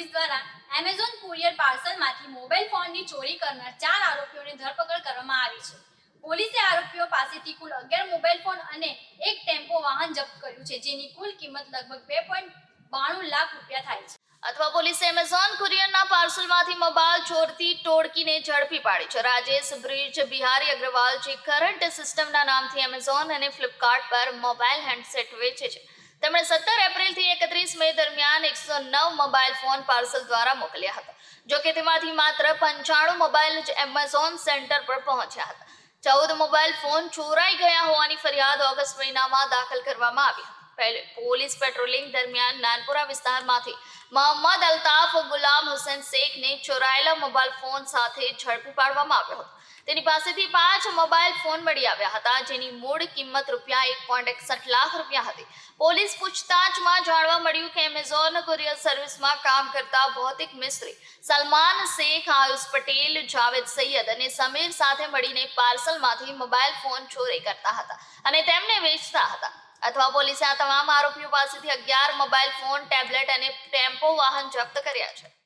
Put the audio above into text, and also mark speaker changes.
Speaker 1: Police દ્વારા Amazon courier પાર્સલમાંથી mobile ફોનની ચોરી કરનાર ચાર આરોપીઓની ધરપકડ કરવામાં આવી છે. પોલીસે આરોપીઓ પાસેથી કુલ અગિયાર મોબાઈલ ફોન અને એક ટેમ્પો વાહન જપ્ત કર્યું છે, જેની કુલ કિંમત લગભગ બે પોઈન્ટ બાણું લાખ રૂપિયા થાય છે.
Speaker 2: અથવા પોલીસે એમેઝોન કુરિયરના પાર્સલમાંથી મોબાઈલ ચોરતી ટોળકીને ઝડપી પાડી છે. રાજેશ બ્રિજ, બિહારી અગ્રવાલ જે કરંટ સિસ્ટમના નામથી એમેઝોન અને ફ્લિપકાર્ટ પર મોબાઈલ હેન્ડસેટ વેચે છે. તેમણે સત્તર એપ્રિલથી એકત્રીસ મે દરમિયાન એકસો નવ મોબાઈલ ફોન પાર્સલ દ્વારા મોકલ્યા હતા, જો કે તેમાંથી માત્ર પંચાણું મોબાઈલ જ એમેઝોન સેન્ટર પર પહોંચ્યા હતા. ચૌદ મોબાઈલ ફોન ચોરાઈ ગયા હોવાની ફરિયાદ ઓગસ્ટ મહિનામાં દાખલ કરવામાં આવી હતી. પોલીસ પેટ્રોલિંગ દરમિયાન નાનપુરા વિસ્તારમાંથી મોહમ્મદ અલ્તાફ ગુલામ હુસેન શેખને ચોરાયેલા મોબાઈલ ફોન સાથે ઝડપી પાડવામાં આવ્યો હતો. તેની પાસેથી પાંચ મોબાઈલ ફોન મળી આવ્યા હતા, જેની મૂળ કિંમત રૂપિયા એક પોઈન્ટ એકસઠ લાખ રૂપિયા હતી. પોલીસ પૂછતાછમાં જાણવા મળ્યું કે એમેઝોન કુરિયર સર્વિસમાં કામ કરતા ભૌતિક મિસ્ત્રી સલમાન શેખ, આયુષ પટેલ, જાવેદ સૈયદ અને સમીર સાથે મળીને પાર્સલમાંથી મોબાઈલ ફોન ચોરી કરતા હતા અને તેમને વેચતા હતા. અથવા પોલીસે આ તમામ આરોપીઓ પાસેથી અગિયાર મોબાઈલ ફોન, ટેબ્લેટ અને ટેમ્પો વાહન જપ્ત કર્યા છે.